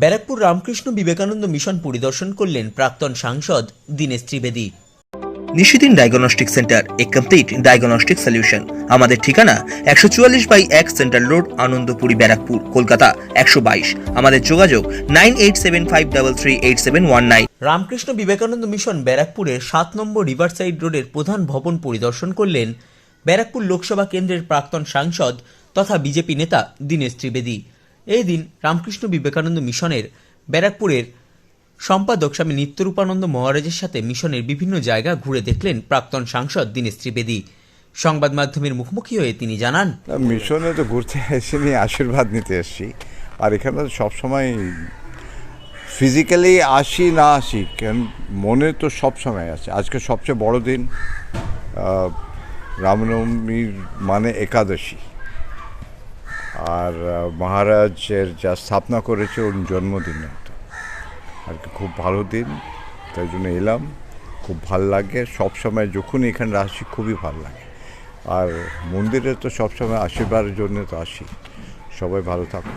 Barrackpore Ramakrishna Vivekananda mission পরিদর্শন করলেন প্রাক্তন সাংসদ Dinesh Trivedi. Nishidin diagnostic centre a complete diagnostic solution আমাদের ঠিকানা একশো চুয়াল্লিশ বাই এক সেন্ট্রাল রোড আনন্দপুরি ব্যারাকপুর কলকাতা একশো বাইশ। আমাদের যোগাযোগ nine eight seven five double three eight seven one nine. Ramakrishna Vivekananda mission ব্যারাকপুরের সাত নম্বর রিভারসাইড রোডের প্রধান ভবন পরিদর্শন করলেন ব্যারাকপুর লোকসভা কেন্দ্রের প্রাক্তন সাংসদ তথা বিজেপি নেতা দীনেশ ত্রিবেদী। এই দিন রামকৃষ্ণ বিবেকানন্দ মিশনের ব্যারাকপুরের সম্পাদক স্বামী নিত্যরূপানন্দ মহারাজের সাথে মিশনের বিভিন্ন জায়গা ঘুরে দেখলেন প্রাক্তন সাংসদ দীনেশ ত্রিবেদী সংবাদ মাধ্যমের মুখোমুখি হয়ে তিনি জানান, মিশনে তো ঘুরতে এসেনি, আশীর্বাদ নিতে এসেছি। আর এখানে সবসময় ফিজিক্যালি আসি না আসি, কেন মনে তো সব সময় আছে। আজকে সবচেয়ে বড় দিন রামনবমীর মানে একাদশী। আর মহারাজের যা স্থাপনা করেছে ওর জন্মদিন তো আর কি খুব ভালো দিন, তাই জন্য এলাম। খুব ভালো লাগে। সব সময় যখন এখানে আসি, খুবই ভালো লাগে। আর মন্দিরে তো সবসময় আশীর্বাদের জন্য তো আসি। সবাই ভালো থাকুন